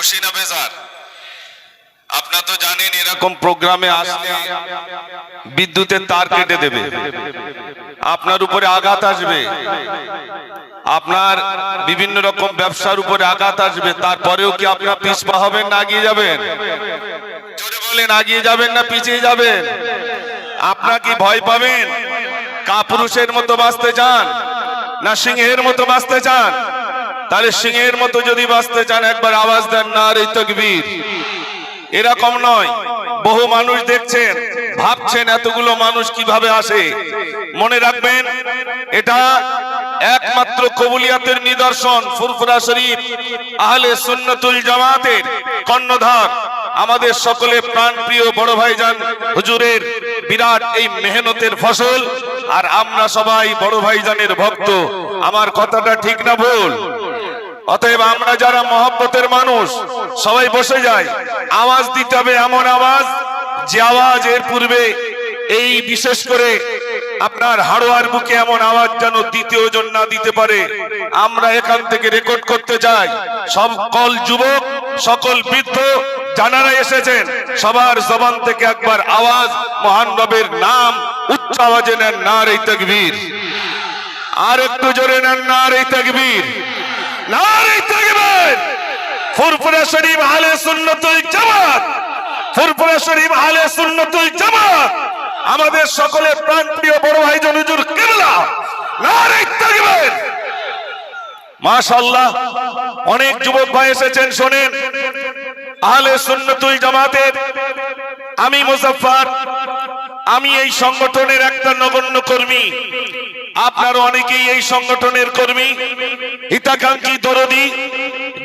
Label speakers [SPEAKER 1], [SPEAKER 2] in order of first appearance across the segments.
[SPEAKER 1] খুশি না বেজার? আপনারা তো জানেন এরকম প্রোগ্রামে আসলে বিদ্যুতের তার কেটে দেবে। আপনার উপরে আঘাত আসবে। আপনার বিভিন্ন রকম ব্যবসার উপরে আঘাত আসবে। তারপরেও কি আপনার পিছপা হবেন না এগিয়ে যাবেন? জোরে বলেন, এগিয়ে যাবেন না পিছিয়ে যাবেন? আপনার কি ভয় পাবেন? কাপুরুষের মতো বাঁচতে চান না সিংহের মতো বাঁচতে চান? তাহলে সিংহের মতো যদি বাঁচতে চান, একবার আওয়াজ দেন না এই তকবীর। এরকম নয়। বহু মানুষ দেখছেন, ভাবছেন এতগুলো মানুষ কীভাবে আসে। মনে রাখবেন, এটা একমাত্র কবুলিয়াতের নিদর্শন, ফুরফুরা শরীফ, আহলে সুন্নতুল জামাতের কর্ণধার। আমাদের সকলে প্রাণ প্রিয় বড় ভাইজান, হুজুরের বিরাট এই মেহনতের ফসল, আর আমরা সবাই বড় ভাইজানের ভক্ত। আমার কথাটা ঠিক না ভুল? অতএব আমরা যারা মহব্বতের মানুষ, সবাই বসে যাই। আওয়াজ দিতে হবে এমন আওয়াজ, যে আওয়াজ এর পূর্বে এই বিশেষ করে আপনার হাড়োয়ার বুকে এমন আওয়াজ যেন দ্বিতীয় জন না দিতে পারে। আমরা এখান থেকে রেকর্ড করতে চাই সকল যুবক, সকল বৃদ্ধ জানারা এসেছেন, সবার জবান থেকে একবার আওয়াজ, মহান নাম, উচ্চ আওয়াজে নেন না এই তকবীর। আর একটু জোরে নেন না নারে তাকবীর। জামাত। জামাত। আমাদের সকলের প্রাণপ্রিয় বড় ভাই হুজুর কিবলা। নারে অনেক যুবক ভাই এসেছেন, শোনেন। আহলে সুন্নাতুল জামাতের আমি মুজাফফর, আমি এই সংগঠনের একটা নগণ্য কর্মী। আপনার অনেকেই এই সংগঠনের কর্মী। হিতাকাঙ্ক্ষী দরদি,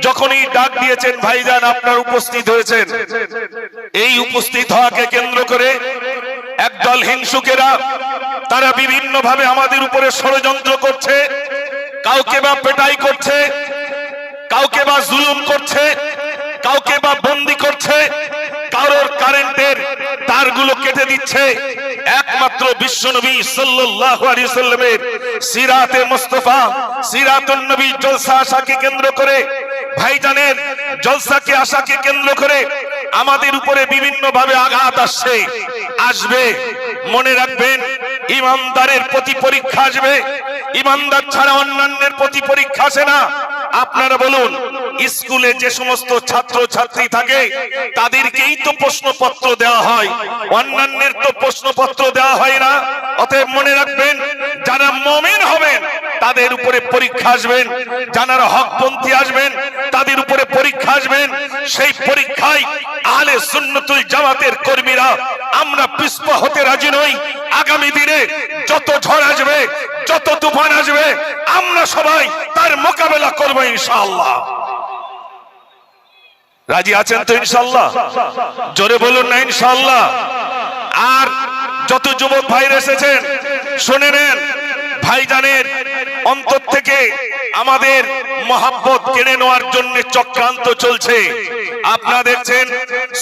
[SPEAKER 1] যখনই ডাক দিয়েছেন, ভাইজান আপনার উপস্থিত হয়েছেন। এই উপস্থিত হওয়াকে কেন্দ্র করে একদল হিংসুকেরা, তারা বিভিন্ন ভাবে আমাদের উপরে ষড়যন্ত্র করছে, কাউকে বা পেটাই করছে, কাউকে বা জুলুম করছে, কাউকে বা বন্দি করছে, কারোর কারেন্টের তারগুলো কেটে দিচ্ছে। একমাত্র বিশ্বনবী সাল্লাল্লাহু আলাইহি সিরাতে মুস্তাফা, সিরাতুন নবী জলসা আশাকে কেন্দ্র করে, ভাইজানের জলসাকে আশাকে কেন্দ্র করে আমাদের উপরে বিভিন্ন ভাবে আঘাত আসছে। আসবে, মনে রাখবেন, ইমানদারের প্রতি পরীক্ষা আসবে। ইমানদার ছাড়া অন্যান্যের প্রতি পরীক্ষা আসে না। আপনারা বলুন, স্কুলে যে সমস্ত ছাত্র ছাত্রী থাকে, তাদেরকেই তো প্রশ্নপত্র দেওয়া হয়। অন্যান্যের তো প্রশ্নপত্র দেওয়া হয় না। অতএব মনে রাখবেন, যারা মমিন হবেন, তাদের উপরে পরীক্ষা আসবেন। যারা হকপন্থী আসবেন, তাদের উপরে পরীক্ষা আসবেন। সেই পরীক্ষায় আলে সুন্নতুল জামাতের কর্মীরা আমরা পিছপা হতে রাজি নই। আগামী দিনে যত ঝড় আসবে যত তুফান আসবে, আমরা সবাই তার মোকাবেলা করব ইনশাআল্লাহ। রাজি আছেন তো ইনশাআল্লাহ? জোরে বলুন না ইনশাল্লাহ আর যত যুবক ভাই এসেছেন, শুনে নেন, ভাইজানের অন্তর থেকে আমাদের মহাব্বত কেড়ে নেওয়ার জন্য চক্রান্ত চলছে। আপনারা দেখছেন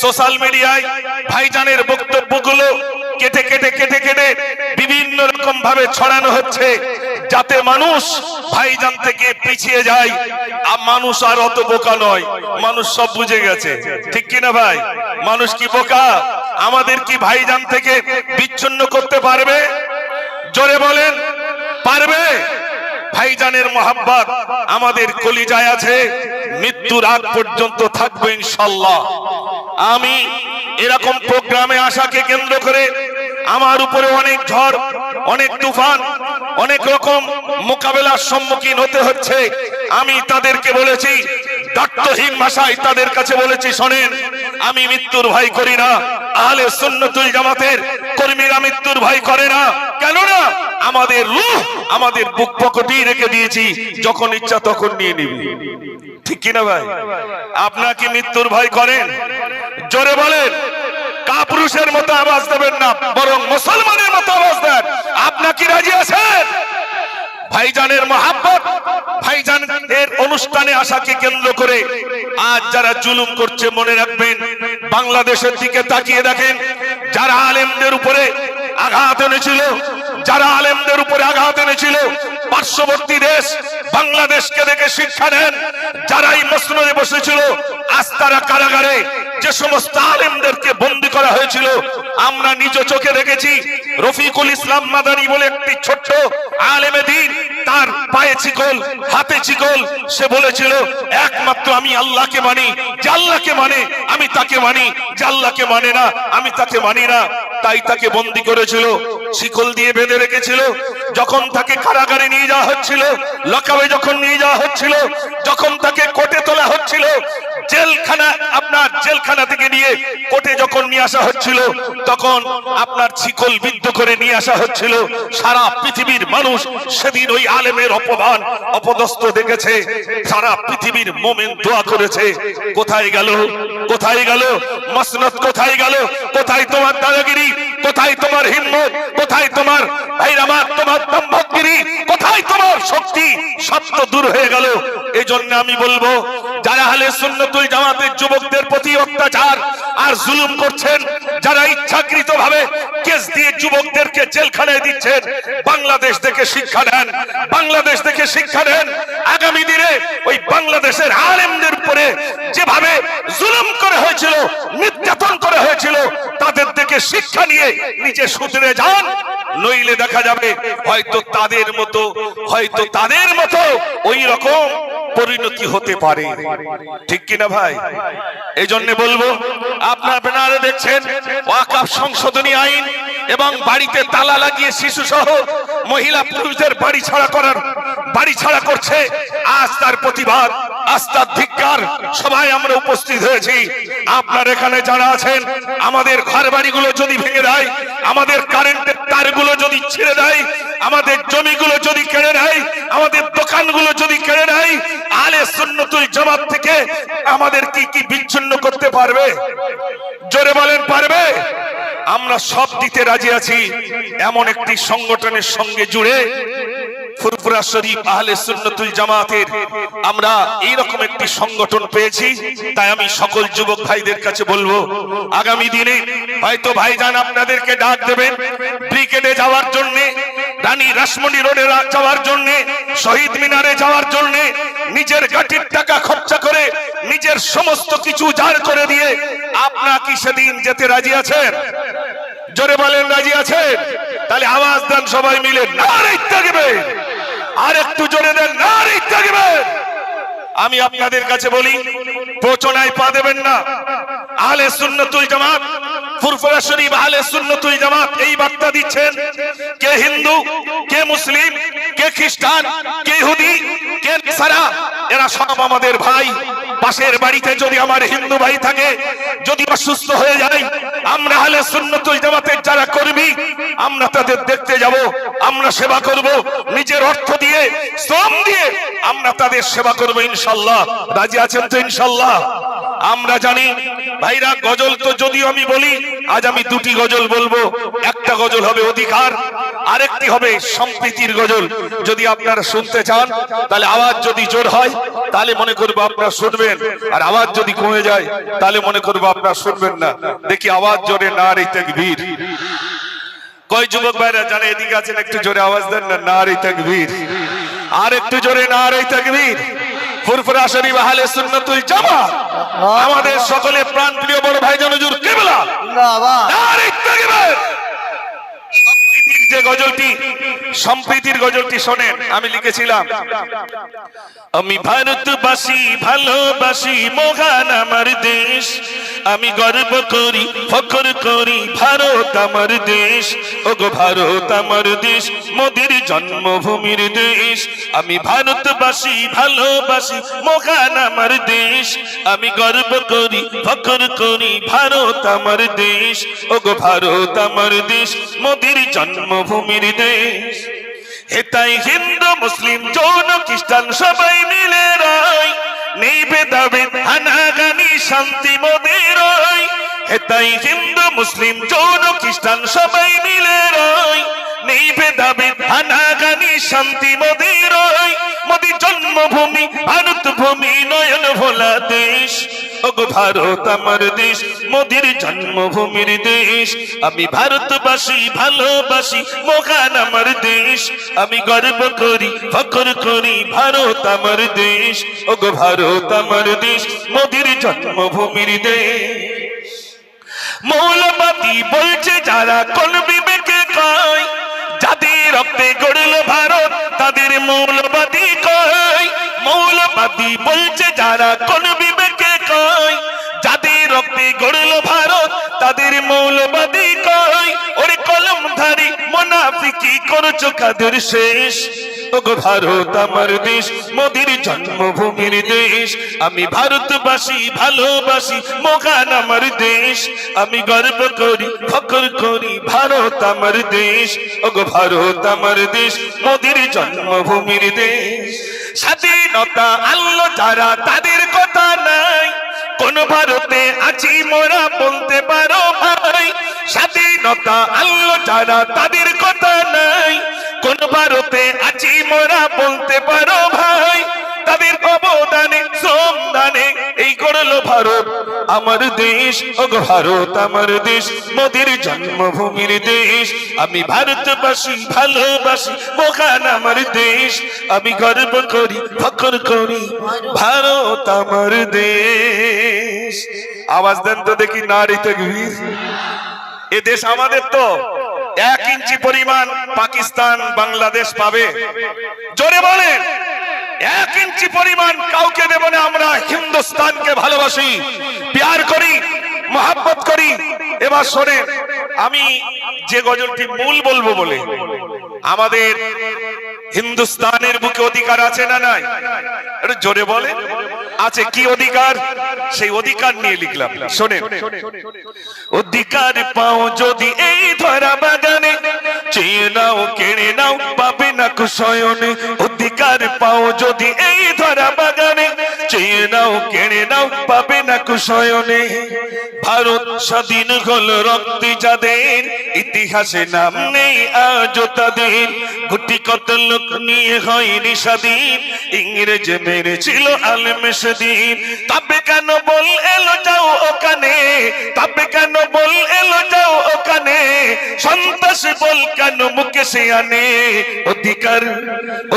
[SPEAKER 1] সোশ্যাল মিডিয়ায় ভাইজানের বক্তব্যগুলো কেটে কেটে কেটে কেটে বিভিন্ন রকম ভাবে ছড়ানো হচ্ছে। যাতে মানুষ ভাইজান থেকে পিছিয়ে যায়, আর মানুষ আর অত বোকা নয়। মানুষ সব বুঝে গেছে। ঠিক কিনা ভাই? মানুষ কি বোকা? আমাদের কি ভাইজান থেকে বিচ্ছিন্ন করতে পারবে? জোরে বলেন, পারবে? ভাইজানের মোহাব্বত আমাদের কলিজায় আছে। মৃত্যুর আগ পর্যন্ত থাকবে ইনশাল্লাহ আমি এরকম প্রোগ্রামে আসাকে কেন্দ্র করে আমার উপরে অনেক ঝড়, অনেক তুফান, অনেক রকম মোকাবেলার সম্মুখীন হতে হচ্ছে। আমি তাদেরকে বলেছি দায়িত্বহীন ভাষায় তাদের কাছে বলেছি, শোনেন, আমি মৃত্যুর ভয় করি না। আহলে সুন্নতুল জামাতের কর্মীরা মৃত্যুর ভয় করে না। কেন না আমাদের রূহ, আমাদের বুক পকেটেই রেখে দিয়েছি, যখন ইচ্ছা তখন নিয়ে নিবি। ঠিক কিনা ভাই? আপনারা কি মৃত্যুর ভয় করেন? জোরে বলেন, কাপুরুষের মতো আওয়াজ দেবেন না, বরং মুসলমানের মতো আওয়াজ দেন। আপনার কি রাজি আছেন? ভাইজানের মহাব্বত, ভাইজানের অনুষ্ঠানে আসাকে কেন্দ্র করে আজ যারা জুলুম করছে, মনে রাখবেন, বাংলাদেশের দিকে তাকিয়ে দেখেন, যারা আলেমদের উপরে আঘাত এনেছিল, যারা আলেমদের উপরে আঘাত এনেছিল, পার্শ্ববর্তী দেশ বাংলাদেশকে দেখে শিক্ষা নেন, যারাই মসনদে বসেছিল আস্তারা কারাগারে যে সমস্ত আলেমদেরকে বন্দি করা হয়েছিল, আমরা নিজ চোখে দেখেছি। রফিকুল ইসলাম মাদানী বলে একটি ছোট্ট আলেমে দিন, তার পায়ে চিকল হাতে চিকল সে বলেছিল, একমাত্র আমি আল্লাহকে মানি জাল্লাকে মানে আমি তাকে মানি জাল্লাকে মানে না, আমি তাকে মানি না। তাই তাকে বন্দি করেছিল। শিকল দিয়ে বেঁধে রেখেছিল। যখন তাকে কারাগারে নিয়ে যাওয়া হচ্ছিল লকাবে যখন নিয়ে যাওয়া হচ্ছিল, যখন তাকে কোটে তোলা হচ্ছিল, জেলখানা, আপনার জেলখানা থেকে নিয়ে কোটে যখন নিয়ে আসা হচ্ছিল, তখন আপনার শিকল বিদ্ধ করে নিয়ে আসা হচ্ছিল। সারা পৃথিবীর মানুষ সেদিন ওই আলেমের অপমান, অপদস্থ দেখেছে। সারা পৃথিবীর মোমেন দোয়া করেছে। কোথায় গেল? কোথায় গেল? মসনদ কোথায় গেল? কোথায় তোমার দাদাগিরি? কোথায় তোমার হিম্মত? কোথায় তোমার? ভাইরামাত তোমার দম্ভগিরি কোথায় তোমার শক্তি? সব তো দূর হয়ে গেল। এই জন্য আমি বলব, যারা হালে সুন্নতুল জামাতের যুবকদের প্রতি অত্যাচার আর জুলুম করছেন, যারা ইচ্ছাকৃত ভাবে কেস দিয়ে যুবকদেরকে জেলখানায় দিচ্ছেন, বাংলাদেশ থেকে শিক্ষা নেন, বাংলাদেশ থেকে শিক্ষা নেন, আগামী দিনে ওই বাংলাদেশের আলেমদের উপরে যেভাবে জুলুম করা হয়েছিল, নির্যাতন করা হয়েছিল, তাদের থেকে শিক্ষা নিয়ে নিজে সুধরে যান। নইলে দেখা যাবে হয়তো তাদের মতো, হয়তো তাদের মতো ওই রকম পরিণতি হতে পারে। ঠিক কিনা ভাই? এই জন্য বলব, আপনার ব্যানারে দেখছেন ওয়াকাফ সংশোধনী আইন এবং বাড়িতে তালা লাগিয়ে শিশু সহ মহিলা পুরুষদের বাড়ি ছাড়া করার, বাড়ি ছাড়া করছে আজ তার প্রতিবাদ, আজ তার ধিক্কার। সবাই আমরা উপস্থিত হয়েছি। আপনার এখানে যারা আছেন, আমাদের ঘর বাড়িগুলো যদি ভেঙে দেয় আমাদের কারেন্টের তারগুলো যদি ছেড়ে দেয়, আমাদের জমিগুলো যদি কেড়ে নেয়, আমাদের দোকানগুলো যদি কেড়ে নেয় আলে সুন্নতুল জামাত থেকে আমাদের কি কি বিচ্ছিন্ন করতে পারবে? জোরে বলেন, পারবে? আমরা সব দিতে রাজি আছি, এমন একটি সংগঠনের সঙ্গে জুড়ে ফুরফুরা শরীফ আহলে সুন্নতুল জামাতের। আমরা এইরকম একটি সংগঠন পেয়েছি, তাই আমি সকল যুবক ভাইদের কাছে বলব, আগামী দিনে হয়তো ভাইজান আপনাদেরকে ডাক দেবেন, ব্রিগেডে যাওয়ার জন্য, রানী রাসমণি রোডে যাওয়ার জন্য, শহীদ মিনারে যাওয়ার জন্য, নিজের গাঠির টাকা খরচা করে, নিজের সমস্ত কিছু জার করে দিয়ে আপনা কি সেদিন যেতে রাজি আছেন? জোরে বলেন, রাজি আছেন? তাহলে আওয়াজ দেন সবাই মিলে নারী থাকবে আর একটু জোরে দেন, নারী থাকবে আমি আপনাদের কাছে বলি, প্রচনায় পা দেবেন না। আলে সুন্নতুল জামাত জামাত এই দিচ্ছেন, কে হিন্দু, কে মুসলিম, কে খ্রিস্টান, কে কে সারা এরা সব আমাদের ভাই। পাশের বাড়িতে যদি আমার হিন্দু ভাই থাকে, যদি অসুস্থ হয়ে যায়, আমরা হলে সুন্নতুল জামাতের যারা করবি আমরা তাদের দেখতে যাব, আমরা সেবা করব, নিজের অর্থ দিয়ে, শ্রম দিয়ে আমরা তাদের সেবা করব ইনশাল্লাহ। রাজি আছেন তো ইনশাল্লাহ? আমরা জানি, ভাইরা, গজল তো যদিও আমি বলি, আজ আমি দুটি গজল বলব। একটা গজল হবে অধিকার, আরেকটি হবে সম্প্রীতির গজল। যদি আপনারা শুনতে চান, তাহলে আওয়াজ যদি জোর হয়, তাহলে মনে করব আপনারা শুনবেন। আর আওয়াজ যদি কমে যায়, তাহলে মনে করব আপনারা শুনবেন না। দেখি আওয়াজ জোরে না রে তেকবীর। কয় যুবক ভাইরা জানে, এদিকে আছেন, একটু জোরে আওয়াজ দেন না না রে তেকবীর। আর একটু জোরে না রে তেকবীর। ফুরফুরা শরীফ আহলে সুন্নাতুল জামাত। আমাদের সকলে প্রাণ প্রিয় বড় ভাই জনজুর কেবলা। নারে তাকবীর সম্প্রীতির যে গজলটি, সম্প্রীতির গজলটি শোনেন, আমি লিখেছিলাম। আমি ভারতবাসী, ভালোবাসি, মহান আমার দেশ। আমি গর্ব করি ফকর করি, ভারত আমার দেশ। ওগো ভারত আমার দেশ, মোদের জন্মভূমির দেশ। আমি ভারতবাসী, ভালোবাসি, মহান আমার দেশ। আমি গর্ব করি ফকর করি, ভারত আমার দেশ। ও গো ভারত আমার দেশ, মোদের জন্মভূমির দেশ। হেতাই হিন্দু, মুসলিম, জৈন, খ্রিস্টান সবাই মিলে রয়। নেই ভেদাভেদ, হানাগানি, শান্তি, মোদের হেতাই হিন্দু, মুসলিম, জৈন, খ্রিস্টান সবাই মিলে রয়। নেই ভেদাভেদ, হানাগানি, শান্তি মোদের জন্মভূমি ভারত ভূমি নয়ন ভোলা দেশ। ওগো ভারত আমার দেশ, মোদির জন্মভূমির দেশ। আমি ভারতবাসী, ভালোবাসি মহান আমার দেশ। আমি গর্ব করি ফকর করি, ভারত আমার দেশ। ওগো ভারত আমার দেশ, মোদির জন্মভূমির দেশ। মৌলবাদী বলছে, যারা কোন বিবেকে কয়, যাদের রক্তে গড়ল ভারত, তাদের মৌলবাদী মৌলবাদী বলছে, যারা কোন বিবেকে কয়, যাদের রক্তে গড়ল ভারত, তাদের মৌলবাদী কয়, ওরে কলমধারী মোনাফিকি করছ কাদের শেষ? ওগো ভারত আমার দেশ, মোদির জন্মভূমির দেশ, আমি ভারতবাসী, ভালোবাসি মহান আমার দেশ, আমি গর্ব করি ফকর করি, ভারত আমার দেশ, ওগো ভারত আমার দেশ, মোদির জন্মভূমির দেশ। স্বাধীনতা আল্লো যারা, তাদের কথা নাই। কোন ভারতে আছি মোরা বলতে পারো ভাই। স্বাধীনতা আল্লো যারা, তাদের কথা নাই। কোন ভারতে আছি মোরা বলতে পারো ভাই। তাদের অবদানে শ্রমদানে এই করল ভারত। আমার দেশ, ও ভারত, আমার দেশ, মোদের জন্মভূমির দেশ। আমি ভারতবাসী, ভালোবাসি, মহান আমার দেশ। আমি গর্ব করি ফকর করি, ভারত আমার দেশ। আওয়াজ দেন তো দেখি নারী তকবীর এ দেশ আমাদের তো এক ইঞ্চি পরিমাণ পাকিস্তান, বাংলাদেশ পাবে। জোরে বলেন। এক ইঞ্চি পরিমাণ কাউকে দেব না, আমরা হিন্দুস্তানকে ভালোবাসি, প্যার করি, মহাব্বত করি। এবার শোনে আমি যে গজলটি মূল বলব বলে, আমাদের হিন্দুস্তানের বুকে অধিকার আছে না নাই? জোরে বলে আছে কি অধিকার? সেই অধিকার নিয়ে লিখলাম। শোনেন, অধিকার পাও যদি এই ধরা বাগানে, চেয়ে নাও, কেড়ে নাও, পাবে না শয়নে অধিকার পাও যদি এই ধরা বাগানে চেয়ে নাও কেড়ে নাও পাবে না কুশয়নে। ভারত স্বাধীন হল রক্তে যাদের, ইতিহাসে নাম নেই আজ তাদের। গুটি কত লোক নিয়ে হয়নি স্বাধীন, ইংরেজ মেরেছিল আলম সেদিন। তবে কেন বল এলো যাও ওখানে, তবে কেন বল এলো যাও ওখানে? সন্ত্রাস বল কেন মুখে সে আনে? অধিকার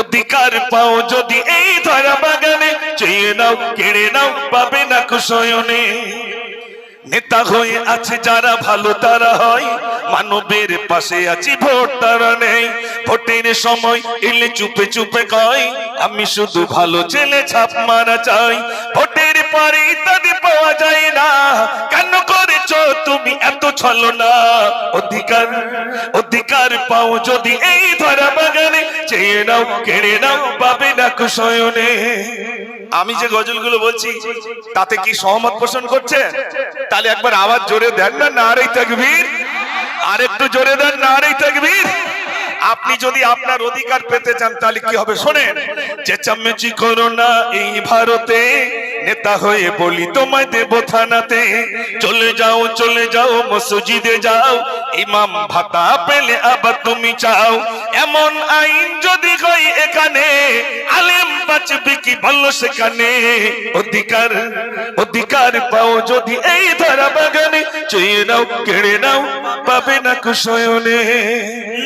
[SPEAKER 1] অধিকার পাও যদি এই ধরা বাগানে, চেয়ে নাও, কেড়ে নাও, পাবে না কুশয়নে নেতা হয়ে আছে যারা ভালো, তারা হয়। মানবের পাশে আছি, ভোট তারা নেই। ভোটের সময় এলে চুপে চুপে কয়, আমি শুধু ভালো ছেলে ছাপ মারা চাই। ভোটের ইত্যাদি পাওয়া যায় না। কেন তুমি এত অধিকার অধিকার পাও যদি এই ধরা বাগানে। চেয়ে নাও, কেড়ে নাও, পাবে না কুশয়নে। আমি যে গজলগুলো বলছি, তাতে কি সহমত পোষণ করছে? তাহলে একবার আওয়াজ জোরে দেন না, নারী তকবীর। আর একটু জোরে দেন, নারী তকবীর। আপনি যদি আপনার অধিকার পেতে চান, তাহলে কি হবে? শোনেন চেঁচামেচি করো না এই ভারতে নেতা হয়ে বলি, তোমায় দেব থানাতে। চলে যাও চলে যাও, মসজিদে যাও। ইমাম ভাতা পেলে আবার তুমি চাও। এমন আইন যদি হয় এখানে, আলেম বাঁচবে কি ভালো সেখানে? অধিকার অধিকার পাও যদি এই ধারা বাগানে। চেয়ে নাও, কেড়ে নাও, পাবে না কুশয়নে।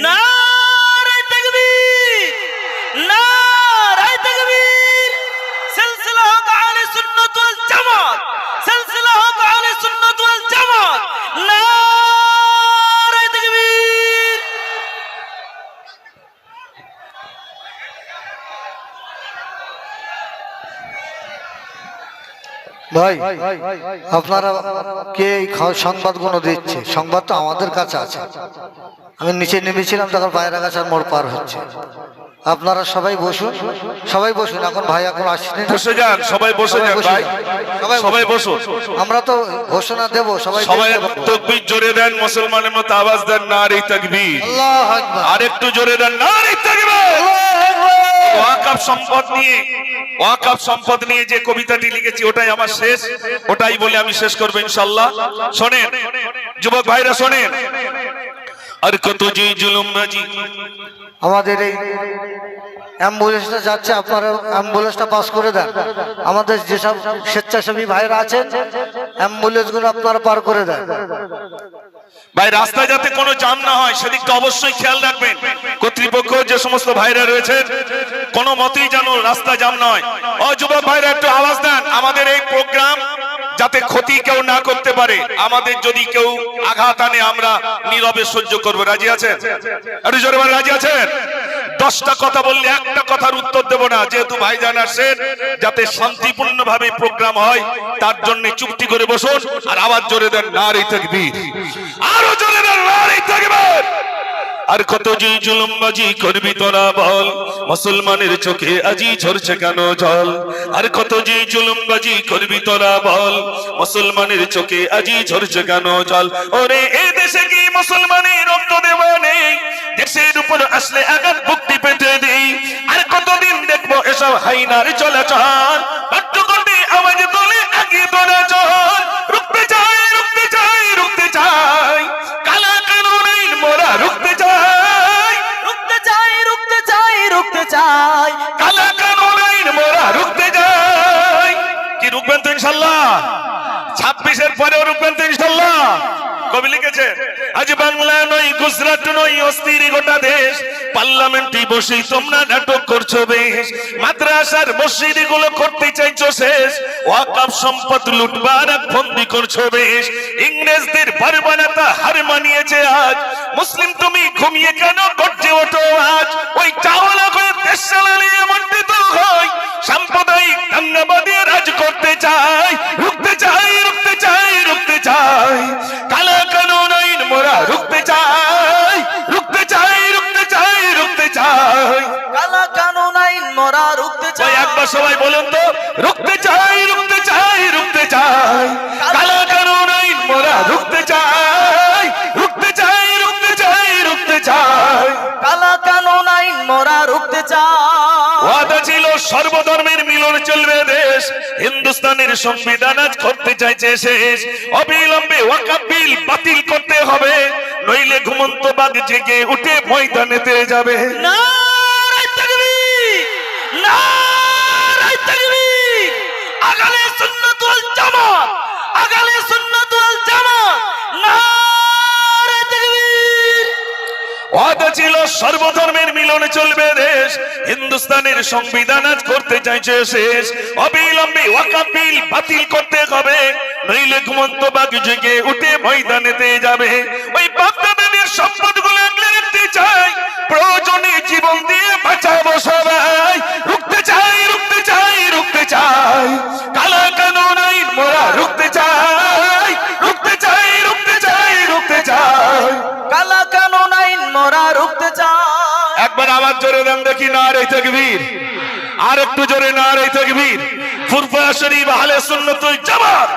[SPEAKER 2] নারায়ে
[SPEAKER 3] ভাই আপনারা কে এই সংবাদগুলো দিচ্ছে? সংবাদ তো আমাদের কাছে আছে। আমি নিচে নেমেছিলাম তখন পায়রা গাছার মোড় পার হচ্ছে। আপনারা সবাই বসুন সবাই বসুন। এখন ভাই এখন আসছেন
[SPEAKER 1] বসে যান সবাই বসে যান ভাই। সবাই বসুন।
[SPEAKER 3] আমরা তো ঘোষণা দেব সবাই
[SPEAKER 1] সবাই। তকবীর জোরে দেন মুসলমানের মতো আওয়াজ দেন নারী তকবীর।
[SPEAKER 3] আল্লাহু আকবার।
[SPEAKER 1] আর একটু জোরে দেন নারী তকবীর।
[SPEAKER 3] আল্লাহু আকবার।
[SPEAKER 1] ওয়াকাফ সম্পদ নিয়ে ওয়াকাপ সম্পদ নিয়ে যে কবিতাটি লিখেছি, ওটাই আমার শেষ, ওটাই বলে আমি শেষ করব ইনশাল্লাহ। শোনেন, যুবক ভাইরা, শোনেন। আর কত যে জুলুম বাজি
[SPEAKER 3] আমাদের এই অ্যাম্বুলেন্সটা যাচ্ছে আপনারা অ্যাম্বুলেন্সটা পাস করে দেন। আমাদের যেসব স্বেচ্ছাসেবী ভাইরা আছেন অ্যাম্বুলেন্সগুলো আপনারা পার করে দেন।
[SPEAKER 1] ভাই রাস্তায় যাতে কোনো জাম না হয় সেদিকটা অবশ্যই খেয়াল রাখবেন। কর্তৃপক্ষ যে সমস্ত ভাইরা রয়েছে কোনো মতেই যেন রাস্তা জাম নয়। ও যুবক ভাইরা একটু আওয়াজ দেন। আমাদের এই প্রোগ্রাম যাতে ক্ষতি কেউ না করতে পারে। আমাদের যদি কেউ আঘাত আনে, আমরা নীরবে সহ্য করব। রাজি আছেন? রাজি আছেন? দশটা কথা বললে একটা কথার উত্তর দেব না। যেহেতু ভাইজান আসেন যাতে শান্তিপূর্ণ ভাবে প্রোগ্রাম হয়, তার জন্য চুক্তি করে বসুন আর আবার জোরে দেন, নারী তাকবীর। আরও জোরে দেন, নারী তাকবীর। আর কত যে জুলুমবাজি করবি তোরা বল? মুসলমানের চোখে আজি ঝরছে কেন জল? আর কত যে জুলুমবাজি করবি তোরা বল? মুসলমানের চোখে আজি ঝরছে কেন জল? ওরে এই দেশে কি মুসলমানের রক্ত দেব নেই? দেশের উপর আসলে আঘাত ভক্তি পেতে দেই আর কতদিন দেখব এসব হাইনার চলাচল? পাঠ্যকর্মী আওয়াজ তোলে আগে তোরা মাদ্রাসারগুলো করতে চাইছো শেষ। সম্পদ লুটবার ফন্দি করছ বেশ। ইংরেজদের পারবানাতা হার মানিয়েছে আজ। মুসলিম তুমি ঘুমিয়ে কেন গর্জে ওঠো আজ? ওই চাওয়ালা চালালিয়ে মন্ডিত হয়। সাম্প্রদায়িক দাঙ্গাবাদী রাজ করতে চাই। রুখতে চাই রুখতে চাই রুখতে চাই। কালা কানুন আইন মোরা রুখতে চাই। রুখতে চাই রুখতে চাই রুখতে চাই।
[SPEAKER 2] কালা কানুন আইন মোরা রুখতে চাই।
[SPEAKER 1] একবার সবাই বলুন তো রুখতে চাই রুখতে ছিল সর্বধর্মের মিলন চলবে দেশ। হিন্দুস্তানের সংবিধান আজ করতে চাইছে শেষ। অবিলম্বে ওয়াকাব বিল বাতিল করতে হবে। নইলে ঘুমন্ত বাঘ জেগে উঠে ময়দানেতে যাবে।
[SPEAKER 2] তাকবীর! আগালে সুন্নাত ওয়াল জামাত! আগালে সুন্নাত ওয়াল জামাত নারায়ে তাকবীর
[SPEAKER 1] ওয়াদা ছিল সর্বধর্মের মিলনে চলবে দেশ। হিন্দুস্তানের সংবিধান আজ করতে চাইছে শেষ। অবিলম্বে ওয়াকাব বিল বাতিল করতে হবে। নইলে ঘুমন্ত বাঘ জেগে উঠে ময়দানেতে যাবে। ওই বাগদাদের সম্পদগুলো আগলে রাখতে চাই। প্রয়োজনে জীবন দিয়ে বাঁচাবো সবাই। রুখতে চাই রুখতে চাই রুখতে চাই। কালা একবার আবার জোরে দেন দেখি না রে তকবীর। আর একটু জোরে না রে তকবীর। ফুরফুরা শরীফ আহলে সুন্নতুল জামাত।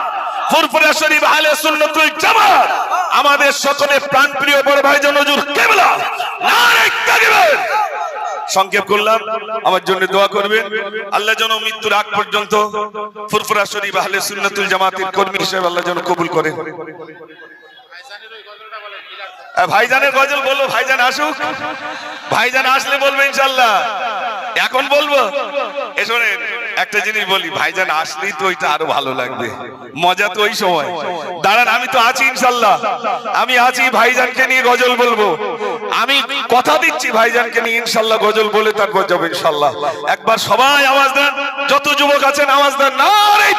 [SPEAKER 1] ফুরফুরা শরীফ আহলে সুন্নতুল জামাত। আমাদের সকলে প্রাণপ্রিয় বড় ভাই নজরুল কেবলা। না রে তকবীর। সংক্ষেপ করলাম, আমার জন্য দোয়া করবেন। আল্লাহ যেন মৃত্যুর আগ পর্যন্ত ফুরফুরা শরীফ আহলে সুন্নতুল জামাতের কর্মী হিসেবে আল্লাহ যেন কবুল করেন। ভাইজানের গজল বলব, ভাইজান আসুক। ভাইজান আসলে বলবে ইনশাল্লাহ। এখন বলব, এ শোনেন, একটা জিনিস বলি, ভাইজান আসলেই তো ওইটা আরও ভালো লাগবে। মজা তো ওই সময়। দাঁড়ান, আমি তো আছি ইনশাল্লাহ। আমি আছি, ভাইজানকে নিয়ে গজল বলব। আমি কথা দিচ্ছি ভাইজানকে নিয়ে ইনশাল্লাহ, গজল বলে তারপর যাব ইনশাল্লাহ। একবার সবাই আওয়াজ দেন, যত যুবক আছেন আওয়াজ দেন না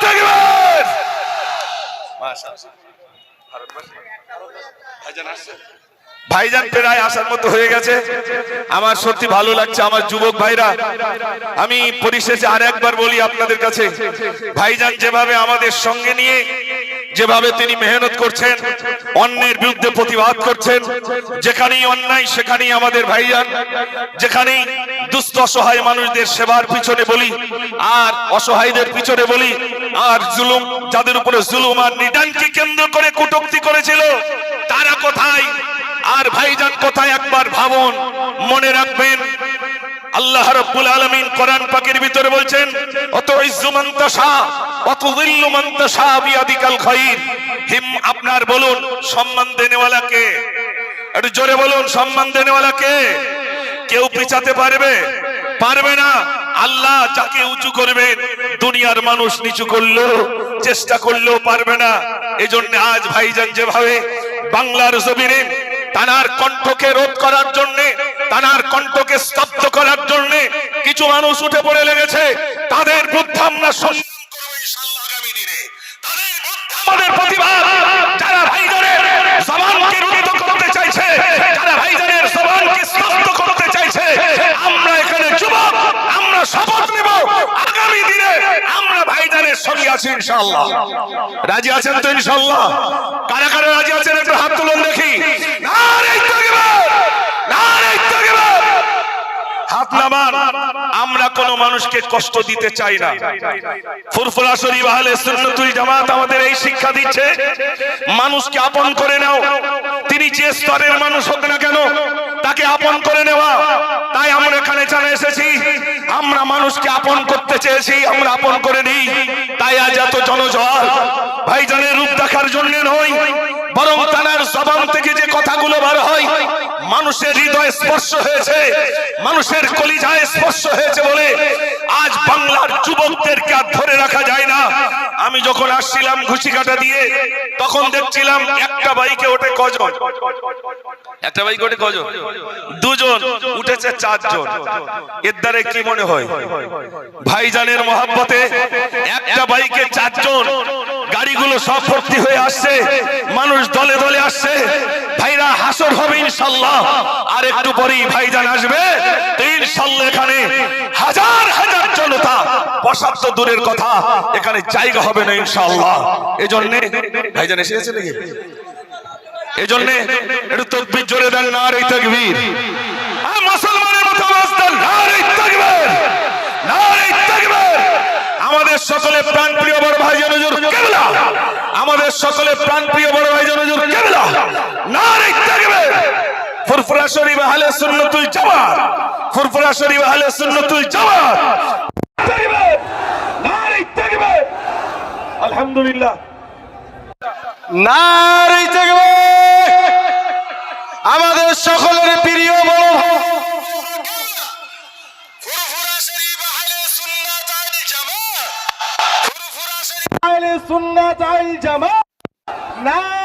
[SPEAKER 1] থাকবেন ভাইজান ভাইজান প্রায় আসার মতো হয়ে গেছে। আমার সত্যি ভালো লাগছে আমার যুবক ভাইরা। আমি পরিশেষে আর একবার বলি আপনাদের কাছে, ভাইজান যেভাবে আমাদের সঙ্গে নিয়ে, যেভাবে তিনি মেহনত করছেন, অন্যের বিরুদ্ধে প্রতিবাদ করছেন, যেখানেই অন্যায় সেখানেই আমাদের ভাইজান, যেখানেই দুস্থ অসহায় মানুষদের সেবার পিছনে বলি, আর অসহায়দের পিছনে বলি, আর জুলুম, যাদের উপরে জুলুম আর নিদানকে কেন্দ্র করে কটুক্তি করেছিল, তারা কোথায়? আর ভাইজান কোথায় একবার ভাবুন, মনে রাখবেন। আল্লাহ রাব্বুল আলামিন কোরআন পাকের ভিতরে বলছেন অত ইজ্জু মান তাশা অত যিল্লু মান তাশা বিয়াদিকাল খায়র হিম, আপনার বলুন, সম্মান দেনেওয়ালা কে? একটু জোরে বলুন, সম্মান দেনেওয়ালা কে? কেউ পেছাতে পারবে? পারবে না। আল্লাহ যাকে উঁচু করবেন দুনিয়ার মানুষ নিচু করলেও, চেষ্টা করলেও পারবে না। এজন্য আজ ভাইজান যেভাবে বাংলার জমিনে তানার কণ্ঠকে রোধ করার জন্য, তানার কণ্ঠকে স্তব্ধ করার জন্য কিছু মানুষ উঠে পড়ে লেগেছে। তাদের করতে চাইছে আমরা এখানে আমরা আগামী দিনে আমরা রাজি আছেন তো ইনশাআল্লাহ? কারা কারা রাজি আছেন? একটু হাত তুলুন দেখি নারে তাকবীর নারে তাকবীর নামান আমরা কোন মানুষকে কষ্ট দিতে চাই না। ফুরফুরা শরীফ আহলে সুন্নাতুল জামাত আমাদের এই শিক্ষা দিচ্ছে, মানুষকে আপন করে নাও। তিনি যে স্তরের মানুষ হোক না কেন, তাকে আপন করে নেওয়া। তাই আমরা এখানে এসেছি, আমরা মানুষকে আপন করতে চেয়েছি, আমরা আপন করে নিই। তাই আজ এত জনজোয়ার, ভাইজানের রূপ দেখার জন্য নয়, বরং তানার জবান থেকে যে কথাগুলো বার হয় মানুষের হৃদয় স্পর্শ হয়েছে, মানুষের কলিজায় স্পর্শ হয়েছে বলে আজ বাংলার যুবকদেরকে আর ধরে রাখা আমি যখন আসছিলাম ঘুষি কাটা দিয়ে তখন দেখছিলাম একটা বাইকে ওঠে কজন। একটা বাইকে ওঠে কজন? দুজন উঠেছে চারজন। এর দ্বারা কি মনে হয়? ভাইজানের মহাব্বতে একটা বাইকে চারজন গাড়িগুলো সব ভর্তি হয়ে আসছে মানুষ দলে দলে আসছে। ভাইরা হাসর হবে ইনশাল্লাহ। আর একটু পরেই ভাইজান আসবে ইনশাল্লাহ এখানে হাজার বসার তো দূরের কথা, এখানে জায়গা হবে না ইনশাল্লাহ এজন্য ভাইজান এসে গেছে নাকি? এজন্য একটু তকবির জোরে দেন না রে তকবীর। আর মুসলমানের আওয়াজ দেন আমাদের সকলে প্রাণ প্রিয় বড় ভাই জনজুর কেবলা। আমাদের সকলে প্রাণ প্রিয় বড় ভাই জনজুর কেবলা। না রে ফুরফুরা শরীফ আহলে সুন্নাতুল জামাত। ফুরফুরা শরীফ আহলে সুন্নাতুল জামাত। না আলহামদুলিল্লাহ।
[SPEAKER 4] নারী থাকবে আমাদের সকলের প্রিয় বড়
[SPEAKER 1] সুন্নাত আল জামাত। ফুরফুরা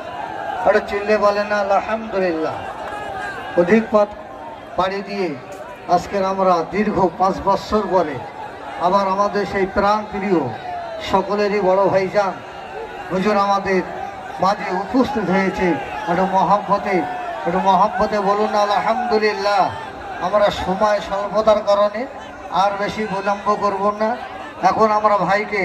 [SPEAKER 3] আরে চিল্লে বলে না, আলহামদুলিল্লাহ। অধিক পথ পাড়ি দিয়ে আজকের আমরা দীর্ঘ পাঁচ বছর পরে আবার আমাদের সেই প্রাণ প্রিয় সকলেরই বড় ভাইজান হুজুর আমাদের মাঝে উপস্থিত হয়েছে। একটু মহব্বতে একটু মহব্বতে বলুন, আলহামদুলিল্লাহ। আমরা সময় স্বল্পতার কারণে আর বেশি বিলম্ব করব না। এখন আমরা ভাইকে